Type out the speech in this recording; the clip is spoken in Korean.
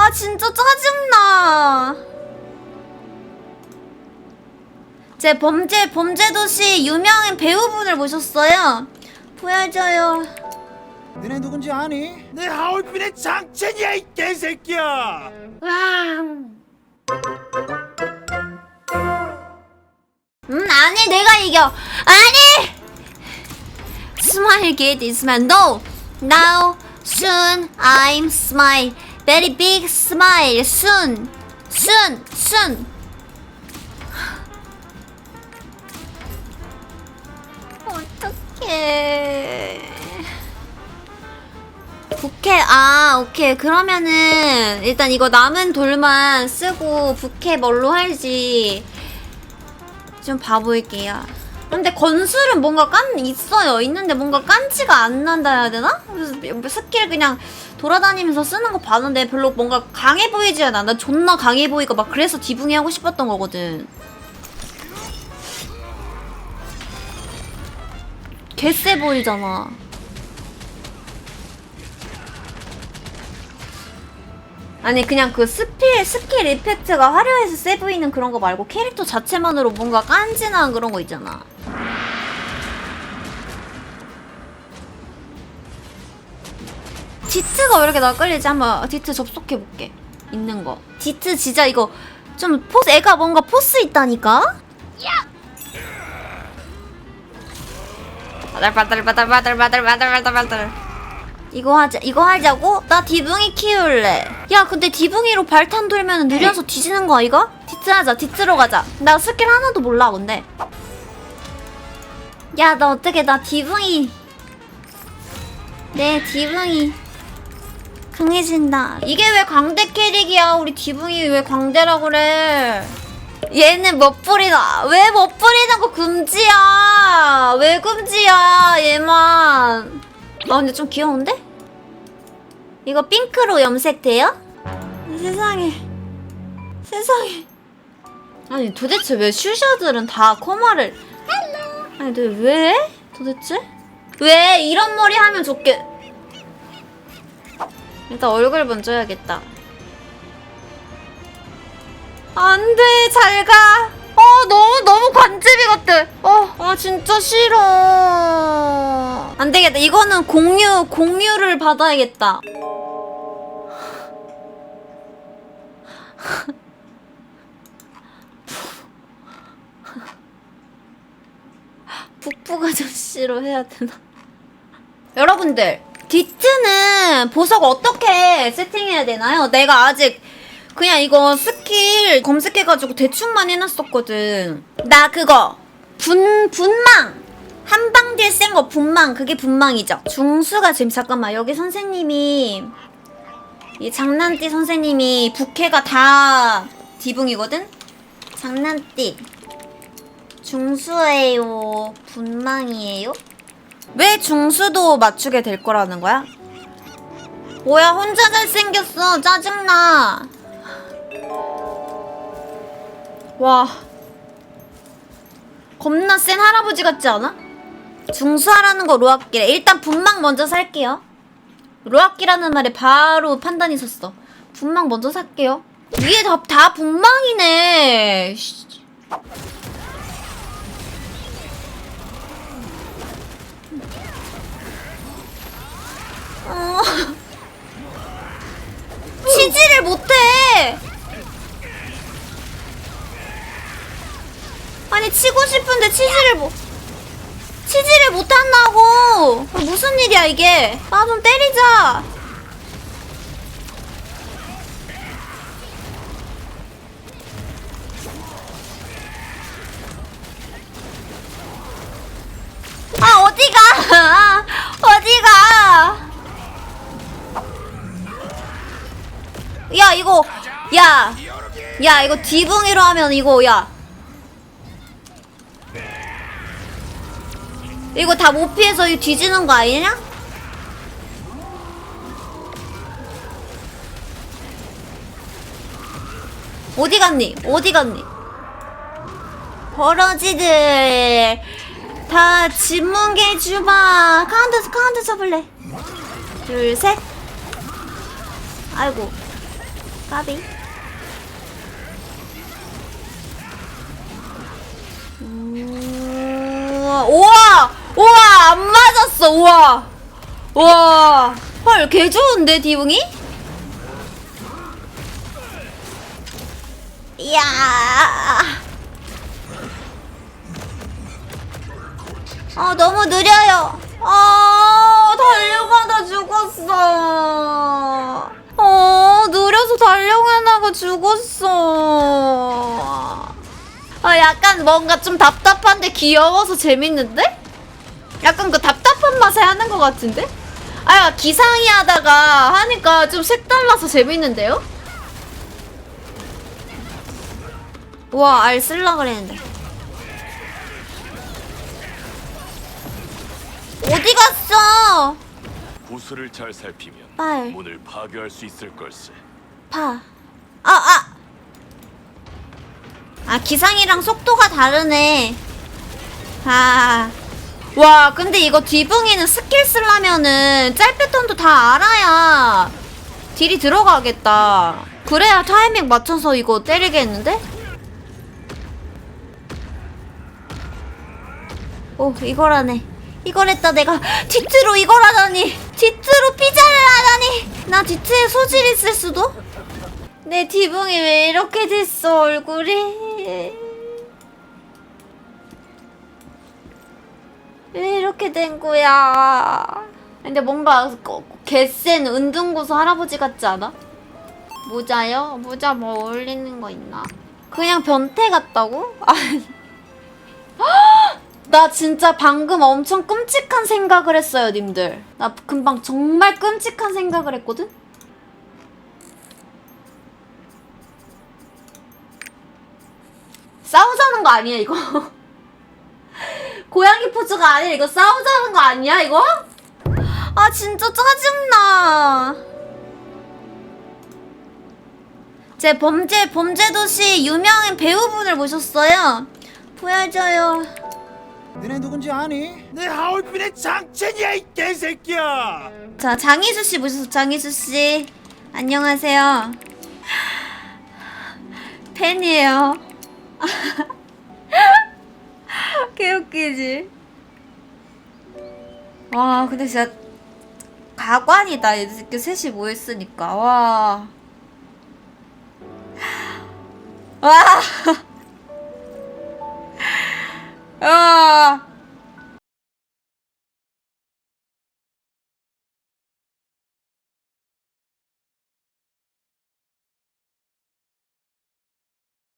아 진짜 짜증나. 제 범죄 범죄도시 유명한 배우분을 모셨어요. 보여줘요. 너네 누군지 아니? 내 하얼빈의 장첸이야 이 개새끼야 음 아니 내가 이겨. 아니. Smile kid is my no. Now soon I'm smile. Very big smile soon. Soon soon. 어떡해. 부캐 아 오케이 그러면은 일단 이거 남은 돌만 쓰고 부캐 뭘로 할지 좀 봐볼게요 근데 건술은 뭔가 깐 있어요 있는데 뭔가 깐지가 안 난다 해야 되나? 그래서 스킬 그냥 돌아다니면서 쓰는 거 봤는데 별로 뭔가 강해 보이지 않아. 나 존나 강해 보이고 막 그래서 디붕이 하고 싶었던 거거든. 개쎄 보이잖아. 아니 그냥 그 스킬 스킬 이펙트가 화려해서 세 보이는 그런 거 말고 캐릭터 자체만으로 뭔가 깐진한 그런 거 있잖아. 디트가 왜 이렇게 나 끌리지? 한번 디트 접속해볼게. 있는 거. 디트 진짜 이거 좀 포스, 애가 뭔가 포스 있다니까? 야! 바들바들바들바들바들바들바들 이거 하자 이거 하자고? 나 디붕이 키울래 야 근데 디붕이로 발탄 돌면 느려서 뒤지는 거야 이거? 디트 하자 디트로 가자 나 스킬 하나도 몰라 근데 야너 어떻게 나 디붕이 내 디붕이 강해진다. 이게 왜 광대 캐릭이야? 우리 디붕이 왜 광대라 그래? 얘는 멋부리다. 왜 멋부리는 거 금지야? 왜 금지야 얘만? 아 근데 좀 귀여운데? 이거 핑크로 염색돼요? 세상에. 세상에. 아니 도대체 왜 슈샤들은 다 코마를 아니 근데 왜? 도대체? 왜 이런 머리 하면 좋게 일단 얼굴 먼저 해야겠다. 안 돼 잘 가. 어 너무 너무 관제비 같아. 어, 아 진짜 싫어. 안 되겠다. 이거는 공유 공유를 받아야겠다. 북북 아저씨로 해야 되나? 여러분들 디트는 보석 어떻게 세팅해야 되나요? 내가 아직 그냥 이거 스킬 검색해가지고 대충만 해놨었거든. 나 그거 분 분망 한방 딜 센 거 분망 그게 분망이죠. 중수가 지금 잠깐만 여기 선생님이 이 장난띠 선생님이 부캐가 다 디붕이거든. 장난띠 중수예요. 분망이에요. 왜 중수도 맞추게 될 거라는 거야? 뭐야 혼자 잘생겼어. 짜증나. 와. 겁나 센 할아버지 같지 않아? 중수하라는 거 로악기래. 일단 분망 먼저 살게요. 로악기라는 말에 바로 판단이 섰어. 분망 먼저 살게요. 위에 다, 다 분망이네 어... 치지를 못해. 아니 치고 싶은데 치지를 못 치지를 못한다고. 무슨 일이야 이게? 나 좀 때리자 야 야 이거 뒤붕이로 하면 이거 야 이거 다 못 피해서 이 뒤지는 거 아니냐? 어디 갔니? 어디 갔니? 버러지들 다 진문계 주마 카운트 카운트 쳐볼래 둘셋 아이고 까비. 우와, 안 맞았어, 우와. 우와. 헐, 개 좋은데, 디붕이? 이야. 아, 너무 느려요. 아, 달려가다 죽었어. 어, 느려서 달려가다가 죽었어. 아, 약간 뭔가 좀 답답한데 귀여워서 재밌는데? 약간 그 답답한 맛에 하는 것 같은데? 아, 기상이 하다가 하니까 좀 색달라서 재밌는데요? 우와, 알 쓸라 그랬는데. 어디 갔어? 구슬을 잘 살피면 빨, 문을 파괴할 수 있을 걸세. 파. 아, 아! 아, 기상이랑 속도가 다르네. 아. 와, 근데 이거 뒤붕이는 스킬 쓰려면은 짤 패턴도 다 알아야 딜이 들어가겠다. 그래야 타이밍 맞춰서 이거 때리겠는데? 오, 이거라네. 이걸 했다, 내가. 디트로 이걸 하다니. 디트로 피자를 하다니. 나 디트에 소질 있을 수도? 내 디붕이 왜 이렇게 됐어, 얼굴이. 왜 이렇게 된 거야? 근데 뭔가 거- 개센 은둔고수 할아버지 같지 않아? 모자요? 모자 뭐 어울리는 거 있나? 그냥 변태 같다고? 나 진짜 방금 엄청 끔찍한 생각을 했어요, 님들. 나 금방 정말 끔찍한 생각을 했거든? 싸우자는 거 아니야, 이거? 고양이 포즈가 아니라 이거 싸우자는 거 아니야, 이거? 아, 진짜 짜증나. 제 범죄, 범죄도시 유명한 배우분을 모셨어요. 보여줘요. 너네 누군지 아니? 내 하얼빈의 장첸이야 이 개새끼야 자, 장희수 씨 모셔서 장희수 씨. 안녕하세요. 팬이에요. 개웃기지? 와, 근데 진짜 가관이다. 이렇게 셋이 모였으니까. 와. 와. 와.